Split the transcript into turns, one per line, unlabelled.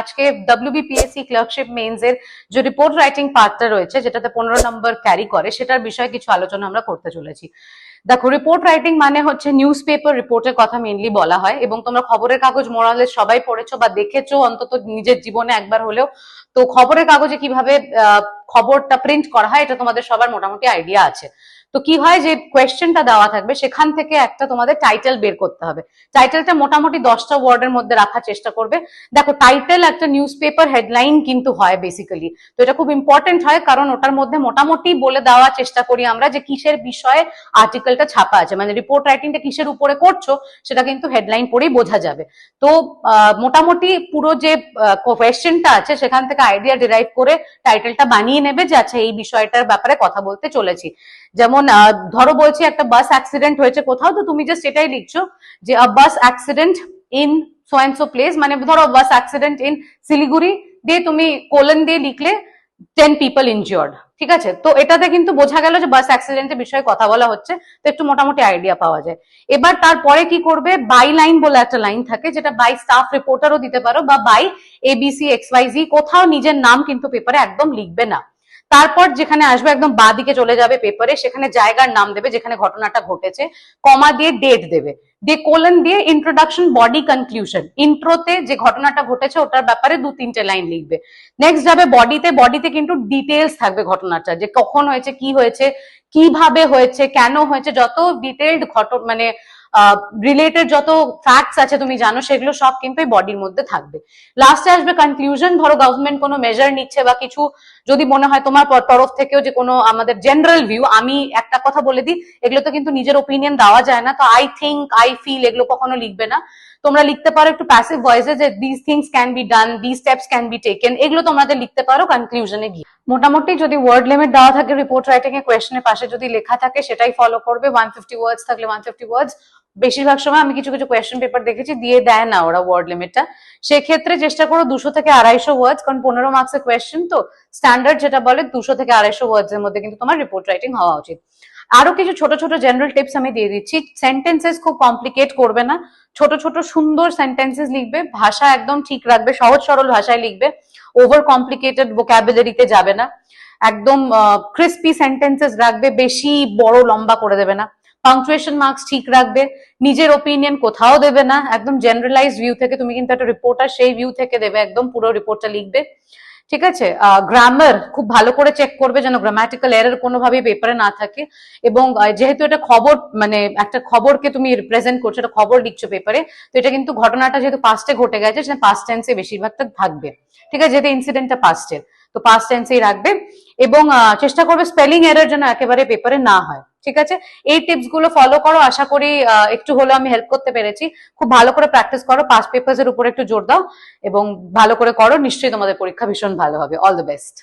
আজকে WBPSC clerkship means এর যে রিপোর্ট রাইটিং পার্টটা রয়েছে, যেটাতে পনেরো নম্বর ক্যারি করে, সেটার বিষয়ে কিছু আলোচনা আমরা করতে চলেছি। দেখো রিপোর্ট রাইটিং মানে হচ্ছে নিউজ পেপার রিপোর্টের কথা মেনলি বলা হয়, এবং তোমরা খবরের কাগজ মোরালে সবাই পড়েছো বা দেখেছ, অন্তত নিজের জীবনে একবার হলেও। তো খবরের কাগজে কীভাবে খবরটা প্রিন্ট করা হয়, এটা তোমাদের সবার মোটামুটি আইডিয়া আছে। তো কি হয় যে কোয়েশ্চেনটা দেওয়া থাকবে, সেখান থেকে একটা তোমাদের টাইটেল বের করতে হবে। টাইটেলটা মোটামুটি দশটা ওয়ার্ডের মধ্যে রাখার চেষ্টা করবে। দেখো টাইটেল একটা নিউজ পেপার হেডলাইন কিন্তু হয় বেসিক্যালি তো এটা খুব ইম্পর্টেন্ট হয়, কারণ ওটার মধ্যে মোটামুটি বলে দেওয়ার চেষ্টা করি আমরা যে কিসের বিষয়ে আর্টিকেলটা ছাপা আছে। মানে রিপোর্ট রাইটিংটা কিসের উপরে করছ, সেটা কিন্তু হেডলাইন পড়েই বোঝা যাবে। তো মোটামুটি পুরো যে কোয়েশ্চেনটা আছে, সেখান থেকে আইডিয়া ডিরাইভ করে টাইটেলটা বানিয়ে নেবে যে আচ্ছা এই বিষয়টার ব্যাপারে কথা বলতে চলেছি। যেমন আহ, ধরো বলছি একটা বাস অ্যাক্সিডেন্ট হয়েছে কোথাও তো তুমি জাস্ট এটাই লিখছো যে a bus accident in so and so place মানে ধরো বাস অ্যাক্সিডেন্ট ইন শিলিগুড়ি দিয়ে তুমি কোলন দিয়ে লিখলে টেন পিপল ইনজিওর্ড ঠিক আছে? তো এটাতে কিন্তু বোঝা গেল যে বাস অ্যাক্সিডেন্টের বিষয়ে কথা বলা হচ্ছে তো একটু মোটামুটি আইডিয়া পাওয়া যায়। এবার তারপরে কি করবে? বাই লাইন বলে একটা লাইন থাকে যেটা বাই স্টাফ রিপোর্টারও দিতে পারো বা by ABC X Y Z কোথাও নিজের নাম কিন্তু পেপারে একদম লিখবে না। তারপর যেখানে আসবে একদম বা দিকে চলে যাবে পেপারে সেখানে জায়গার নাম দেবে, যেখানে ঘটনাটা ঘটেছে, কমা দিয়ে ডেট দেবে। দিয়ে কোলন দিয়ে ইন্ট্রোডাকশন বডি কনক্লুশন ইন্ট্রোতে যে ঘটনাটা ঘটেছে, ওটার ব্যাপারে দু তিনটে লাইন লিখবে। নেক্সট যাবে বডিতে বডিতে কিন্তু ডিটেলস থাকবে ঘটনাটা, যে কখন হয়েছে, কি হয়েছে, কীভাবে হয়েছে, কেন হয়েছে, যত ডিটেলড ঘট মানে রিলেটেড যত ফ্যাক্টস আছে তুমি জানো, সেগুলো সব কিন্তু এই বডির মধ্যে থাকবে। লাস্টে আসবে কনক্লুশন ধরো গভর্নমেন্ট কোনো মেজার নিচ্ছে বা কিছু, যদি মনে হয় তোমার তরফ থেকেও যে কোনো আমাদের জেনারেল ভিউ আমি একটা কথা বলে দিই, এগুলো তো কিন্তু নিজের ওপিনিয়ন দেওয়া যায় না, তো আই থিঙ্ক আই ফিল এগুলো কখনো লিখবে না। তোমরা লিখতে পারো একটু প্যাসিভ ভয়েসে যে this things can be done this steps can be taken এগুলো তোমাদের লিখতে পারো কনক্লুশনে গিয়ে। মোটামুটি যদি ওয়ার্ড লিমিট দেওয়া থাকে রিপোর্ট রাইটিং এ কোয়েশ্চেনের পাশে যদি লেখা থাকে, সেটাই ফলো করবে ওয়ান ফিফটি ওয়ার্ডস থাকলে ওয়ান ফিফটি ওয়ার্ডস বেশিরভাগ সময় আমি কিছু কিছু কোয়েশ্চেন পেপার দেখেছি, দিয়ে দেয় না ওরা ওয়ার্ড লিমিটটা সেক্ষেত্রে চেষ্টা করো দুশো থেকে আড়াইশো ওয়ার্ডস কারণ পনেরো মার্কসের কোয়েশ্চেন তো স্ট্যান্ডার্ড যেটা বলে দুশো থেকে আড়াইশো ওয়ার্ডস এর মধ্যে কিন্তু তোমার রিপোর্ট রাইটিং হওয়া উচিত। আরও কিছু ছোট ছোট জেনারেল টিপস আমি দিয়ে দিচ্ছি। সেন্টেন্সেস খুব কমপ্লিকেট করবে না। ছোট ছোট সুন্দর সেন্টেন্সেস লিখবে, ভাষা একদম ঠিক রাখবে, সহজ সরল ভাষায় লিখবে। ওভার কমপ্লিকেটেড ভোক্যাবুলারিতে যাবে না। একদম ক্রিস্পি সেন্টেন্সেস রাখবে, বেশি বড় লম্বা করে দেবে না। পাংচুয়েশন মার্কস ঠিক রাখবে, নিজের ওপিনিয়ন কোথাও দেবে না, একদম জেনারেলাইজ ভিউ থেকে তুমি কিন্তু একটা রিপোর্টার সেই ভিউ থেকে দেবে, একদম পুরো রিপোর্টটা লিখবে। ঠিক আছে? গ্রামার খুব ভালো করে চেক করবে যেন গ্রামাটিক্যাল এরর কোনোভাবেই পেপারে না থাকে এবং যেহেতু এটা খবর মানে একটা খবরকে তুমি রিপ্রেজেন্ট করছ এটা খবর লিখছো পেপারে তো এটা কিন্তু ঘটনাটা যেহেতু পাস্টে ঘটে গেছে, সেটা পাস্ট টেন্সে বেশিরভাগটা থাকবে। ঠিক আছে? যেহেতু ইনসিডেন্টটা পাস্টের তো পাস্ট টেন্সেই রাখবে এবং চেষ্টা করবে স্পেলিং এরর যেন একেবারে পেপারে না হয়। ঠিক আছে? এই টিপসগুলো ফলো করো, আশা করি একটু হলেও আমি হেল্প করতে পেরেছি। খুব ভালো করে প্র্যাকটিস করো পাস পেপার্স এর উপর একটু জোর দাও এবং ভালো করে করো, নিশ্চয়ই তোমাদের পরীক্ষা ভীষণ ভালো হবে। All the best